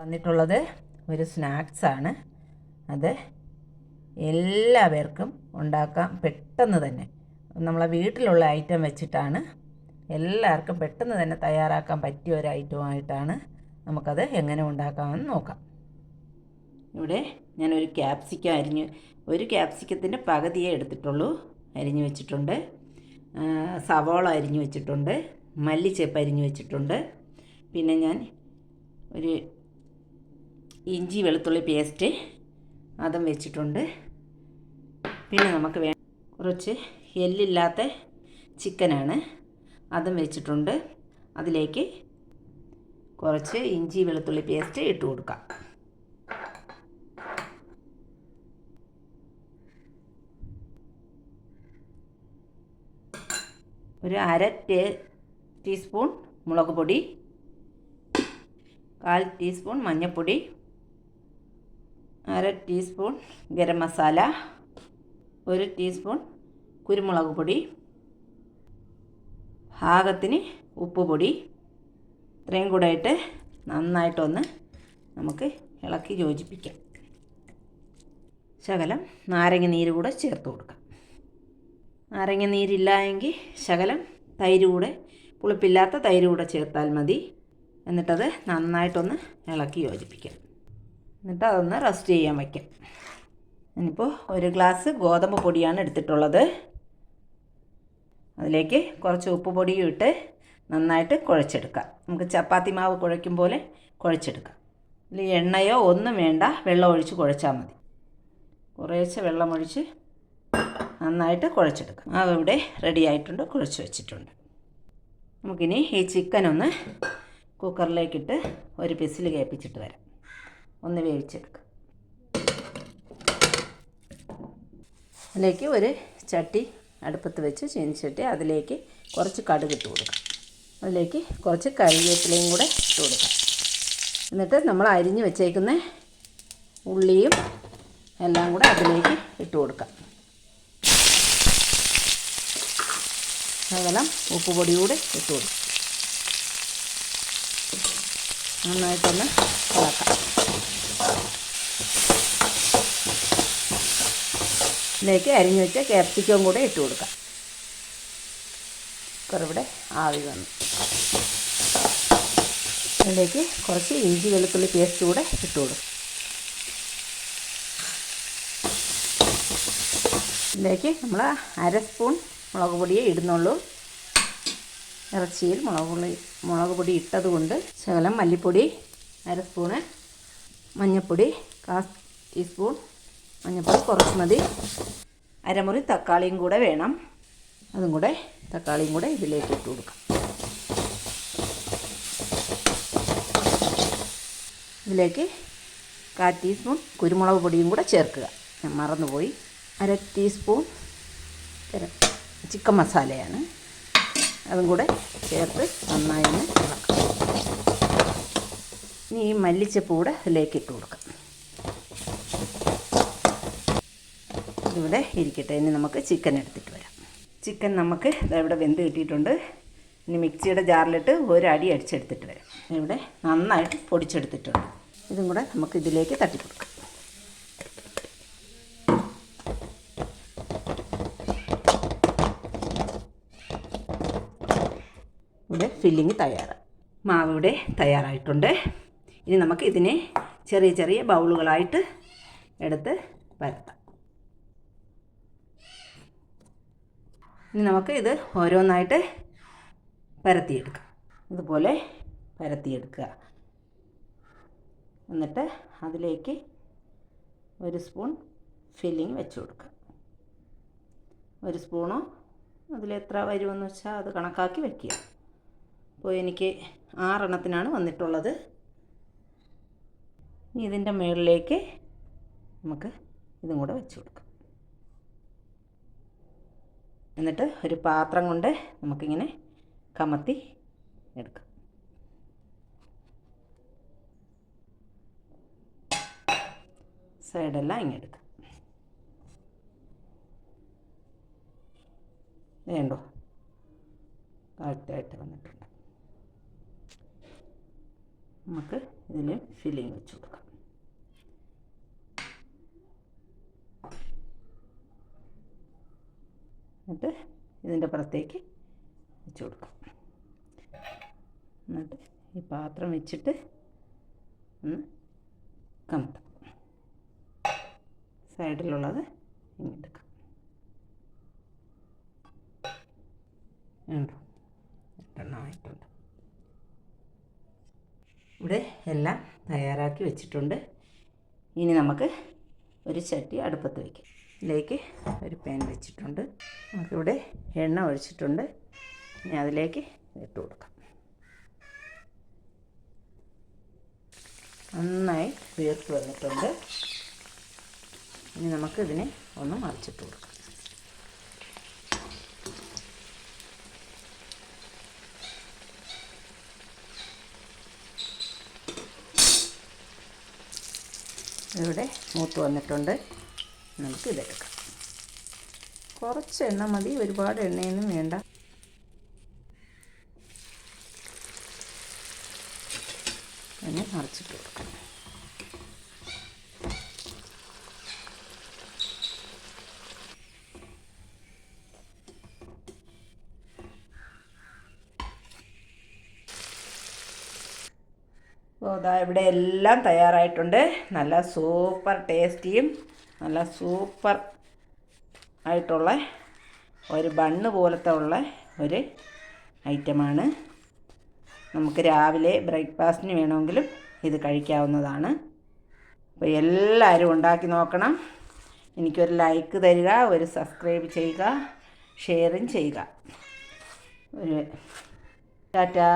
വന്നിട്ടുള്ളത് ഒരു സ്നാക്സാണ് അത് എല്ലാവർക്കും ഉണ്ടാക്കാം പെട്ടെന്ന് തന്നെ. നമ്മളെ വീട്ടിലുള്ള ഐറ്റം വെച്ചിട്ടാണ് എല്ലാവർക്കും പെട്ടെന്ന് തന്നെ തയ്യാറാക്കാൻ പറ്റിയ ഒരു ഐറ്റമായിട്ടാണ് നമുക്കത് എങ്ങനെ ഉണ്ടാക്കാമെന്ന് നോക്കാം. ഇവിടെ ഞാനൊരു ക്യാപ്സിക്കം അരിഞ്ഞ് ഒരു ക്യാപ്സിക്കത്തിന്റെ പകുതിയേ എടുത്തിട്ടുള്ളൂ അരിഞ്ഞു വെച്ചിട്ടുണ്ട്. സവോള അരിഞ്ഞു വെച്ചിട്ടുണ്ട്. മല്ലിച്ചേപ്പ് അരിഞ്ഞു വെച്ചിട്ടുണ്ട്. പിന്നെ ഞാൻ ഒരു ഇഞ്ചി വെളുത്തുള്ളി പേസ്റ്റ് അതും വെച്ചിട്ടുണ്ട്. പിന്നെ നമുക്ക് വേ കുറച്ച് എല്ലില്ലാത്ത ചിക്കനാണ്. അതും വെച്ചിട്ടുണ്ട്. അതിലേക്ക് കുറച്ച് ഇഞ്ചി വെളുത്തുള്ളി പേസ്റ്റ് ഇട്ട് കൊടുക്കാം. ഒരു അര ടേ ടീസ്പൂൺ മുളക് പൊടി കാൽ ടീസ്പൂൺ മഞ്ഞൾപ്പൊടി അര ടീസ്പൂൺ ഗരം മസാല ഒരു ടീസ്പൂൺ കുരുമുളക് പൊടി പാകത്തിന് ഉപ്പ് പൊടി. ഇത്രയും കൂടെ ഇട്ട് നന്നായിട്ടൊന്ന് നമുക്ക് ഇളക്കി യോജിപ്പിക്കാം. ശകലം നാരങ്ങ നീര് കൂടെ ചേർത്ത് കൊടുക്കാം. നാരങ്ങ നീരില്ല എങ്കിൽ ശകലം തൈര് കൂടെ പുളിപ്പില്ലാത്ത തൈര് കൂടെ ചേർത്താൽ മതി. എന്നിട്ടത് നന്നായിട്ടൊന്ന് ഇളക്കി യോജിപ്പിക്കാം. എന്നിട്ട് അതൊന്ന് റെസ്റ്റ് ചെയ്യാൻ വയ്ക്കാം. ഇനിയിപ്പോൾ ഒരു ഗ്ലാസ് ഗോതമ്പ് പൊടിയാണ് എടുത്തിട്ടുള്ളത്. അതിലേക്ക് കുറച്ച് ഉപ്പ് പൊടിയും ഇട്ട് നന്നായിട്ട് കുഴച്ചെടുക്കാം. നമുക്ക് ചപ്പാത്തി മാവ് കുഴയ്ക്കും പോലെ കുഴച്ചെടുക്കാം. ഇതിൽ എണ്ണയോ ഒന്നും വേണ്ട വെള്ളം ഒഴിച്ച് കുഴച്ചാൽ മതി. കുറേശ്ശെ വെള്ളമൊഴിച്ച് നന്നായിട്ട് കുഴച്ചെടുക്കാം. മാവ് ഇവിടെ റെഡി ആയിട്ടുണ്ട് കുഴച്ച് വെച്ചിട്ടുണ്ട്. നമുക്കിനി ഈ ചിക്കൻ ഒന്ന് കുക്കറിലേക്കിട്ട് ഒരു പിസിൽ കേൾപ്പിച്ചിട്ട് വരാം. ഒന്ന് വേവിച്ചെടുക്കുക അതിലേക്ക് ഒരു ചട്ടി അടുപ്പത്ത് വെച്ച് ചീനിച്ചട്ടി അതിലേക്ക് കുറച്ച് കടുക് ഇട്ട് കൊടുക്കാം. അതിലേക്ക് കുറച്ച് കറിവേപ്പിലയും കൂടെ ഇട്ട് കൊടുക്കാം. എന്നിട്ട് നമ്മൾ അരിഞ്ഞ് വെച്ചേക്കുന്ന ഉള്ളിയും എല്ലാം കൂടെ അതിലേക്ക് ഇട്ട് കൊടുക്കാം. ശകലം ഉപ്പുപൊടി കൂടെ ഇട്ട് കൊടുക്കും. നന്നായിട്ടൊന്ന് ഇളക്കാം ഇതിലേക്ക് അരിഞ്ഞു വെച്ച ക്യാപ്സിക്കം കൂടെ ഇട്ട് കൊടുക്കാം. കുറവിടെ ആവി വന്നു. അതിലേക്ക് കുറച്ച് ഇഞ്ചി വെളുത്തുള്ളി പേസ്റ്റ് കൂടെ ഇട്ട് കൊടുക്കും. ഇതിലേക്ക് നമ്മൾ അര സ്പൂൺ മുളക് പൊടിയേ ഇടുന്നുള്ളൂ. ഇറച്ചിയിൽ മുളക് പൊടി മുളക് പൊടി ഇട്ടത് കൊണ്ട് ശകലം മല്ലിപ്പൊടി അര സ്പൂണ് മഞ്ഞൾപ്പൊടി കാ ടീസ്പൂൺ മഞ്ഞൾപ്പൊടി കുറച്ച് മതി. അരമുറി തക്കാളിയും കൂടെ വേണം. അതും കൂടെ തക്കാളിയും കൂടെ ഇതിലേക്ക് ഇട്ട് കൊടുക്കാം. ഇതിലേക്ക് കാൽ ടീസ്പൂൺ കുരുമുളക് പൊടിയും കൂടെ ചേർക്കുക. ഞാൻ മറന്നുപോയി. അര ടീസ്പൂൺ ചിക്കൻ മസാലയാണ്. അതും കൂടെ ചേർത്ത് നന്നായി ഇളക്കാം. ഇനി ഈ മല്ലിച്ചപ്പ് കൂടെ ഇതിലേക്ക് ഇട്ട് കൊടുക്കാം. ഇതിവിടെ ഇരിക്കട്ടെ. ഇനി നമുക്ക് ചിക്കൻ എടുത്തിട്ട് വരാം. ചിക്കൻ നമുക്ക് ഇവിടെ വെന്ത് കിട്ടിയിട്ടുണ്ട്. ഇനി മിക്സിയുടെ ജാറിലിട്ട് ഒരടി അടിച്ചെടുത്തിട്ട് വരാം. ഇവിടെ നന്നായിട്ട് പൊടിച്ചെടുത്തിട്ടുണ്ട്. ഇതും കൂടെ നമുക്ക് ഇതിലേക്ക് തട്ടി കൊടുക്കാം ഇവിടെ ഫില്ലിങ് തയ്യാറാണ് മാവ് ഇവിടെ തയ്യാറായിട്ടുണ്ട്. ഇനി നമുക്ക് ഇതിനെ ചെറിയ ചെറിയ ബൗളുകളായിട്ട് എടുത്ത് പരത്താം ഇനി നമുക്ക് ഇത് ഓരോന്നായിട്ട് പരത്തിയെടുക്കാം. ഇതുപോലെ പരത്തിയെടുക്കുക. എന്നിട്ട് അതിലേക്ക് ഒരു സ്പൂൺ ഫില്ലിങ് വെച്ച് കൊടുക്കുക. ഒരു സ്പൂണോ? അതിലെത്ര വരുമെന്ന് വെച്ചാൽ അത് കണക്കാക്കി വെക്കുക. അപ്പോൾ എനിക്ക് ആറെണ്ണത്തിനാണ് വന്നിട്ടുള്ളത്. ഇനി ഇതിന്റെ മുകളിലേക്ക് നമുക്ക് ഇതും കൂടെ വെച്ച് കൊടുക്കാം. എന്നിട്ട് ഒരു പാത്രം കൊണ്ട് നമുക്കിങ്ങനെ കമത്തി എടുക്കാം. സൈഡെല്ലാം ഇങ്ങനെ എടുക്കാം. വേണ്ടോ കറക്റ്റായിട്ട് വന്നിട്ടുണ്ട്. നമുക്ക് ഇതിൽ ഫില്ലിങ് വെച്ച് കൊടുക്കാം. എന്നിട്ട് ഇതിന്റെ പുറത്തേക്ക് വെച്ച് കൊടുക്കും. എന്നിട്ട് ഈ പാത്രം വെച്ചിട്ട് ഒന്ന് കമത്താം. സൈഡിലുള്ളത് ഇങ്ങെടുക്കാം ഇവിടെ എല്ലാം തയ്യാറാക്കി വെച്ചിട്ടുണ്ട്. ഇനി നമുക്ക് ഒരു ചട്ടി അടുപ്പത്ത് വയ്ക്കാം ഇതിലേക്ക് ഒരു പാൻ വെച്ചിട്ടുണ്ട്. നമുക്കിവിടെ എണ്ണ ഒഴിച്ചിട്ടുണ്ട്. ഇനി അതിലേക്ക് ഇട്ട് കൊടുക്കാം. നന്നായി വീർത്ത് വന്നിട്ടുണ്ട്. ഇനി നമുക്ക് ഇതിനെ ഒന്ന് മറിച്ചിട്ട് കൊടുക്കാം. ഇവിടെ മൂത്ത് വന്നിട്ടുണ്ട്. നമുക്ക് ഇതെടുക്കാം കുറച്ച് എണ്ണ മതി ഒരുപാട് എണ്ണയൊന്നും വേണ്ട. എന്നെ മറിച്ചിട്ട് കൊടുക്കാം. ഇവിടെ എല്ലാം തയ്യാറായിട്ടുണ്ട്. നല്ല സൂപ്പർ ടേസ്റ്റിയും നല്ല സൂപ്പർ ആയിട്ടുള്ള ഒരു ബണ്ണ് പോലത്തെ ഉള്ള ഒരു ഐറ്റമാണ്. നമുക്ക് രാവിലെ ബ്രേക്ക്ഫാസ്റ്റിന് വേണമെങ്കിലും ഇത് കഴിക്കാവുന്നതാണ്. അപ്പോൾ എല്ലാവരും ഉണ്ടാക്കി നോക്കണം. എനിക്കൊരു ലൈക്ക് തരിക ഒരു സബ്സ്ക്രൈബ് ചെയ്യുക ഷെയറും ചെയ്യുക. ഒരു ടാറ്റാ.